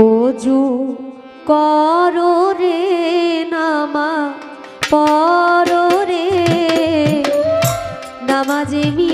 অজু করো রে নামা পর রে। নামাজে মি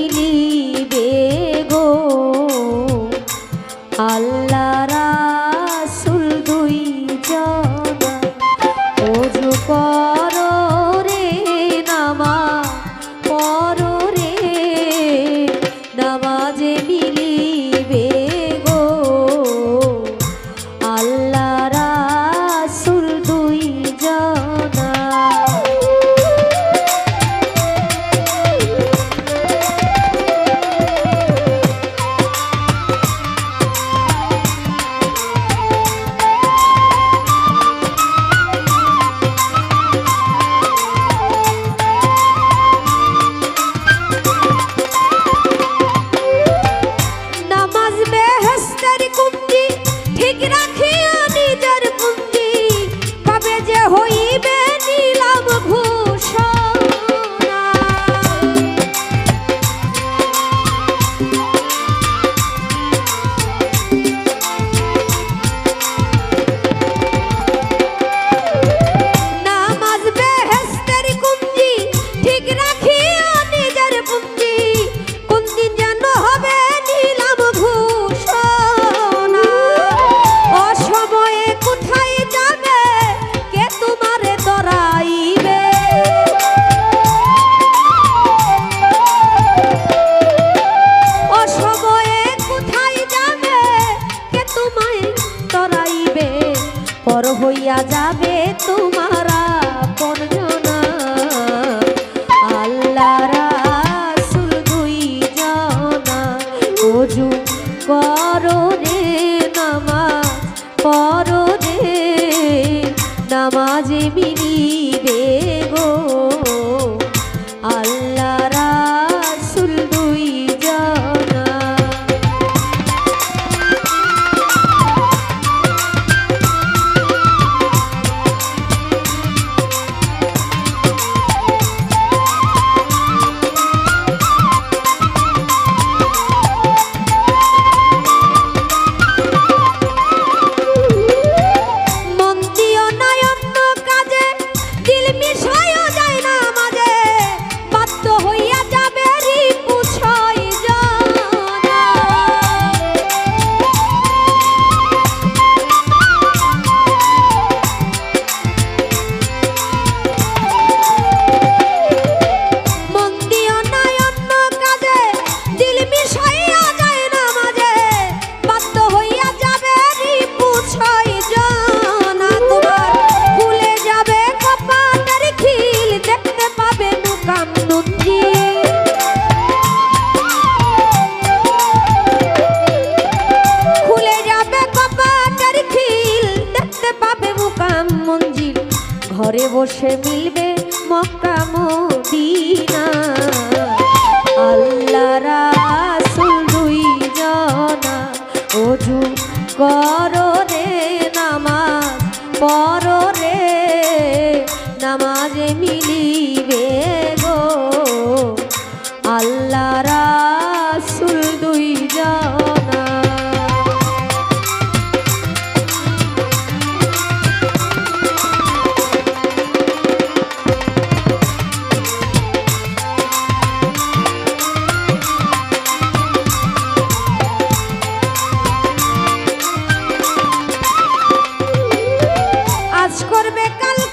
হইয়া যাবে তোমারা বর্জনা আল্লাহ রাসুল দুই জানা। অজু করো রে নামাজ পড়ো রে নামাজে মিলিবে গো। বসে মিলবে মক্কা মদিনা। আল্লাহ রাসুল দুই জনা ওযু কর রে নামাজ পর রে নামাজে মিলিবে গো। আল্লাহ করবে কাল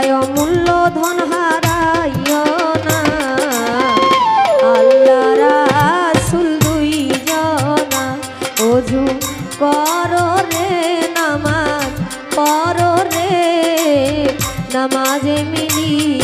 যায় অমূল্য ধন না। রে নামাজ পর রে নামাজে মিলিয়ে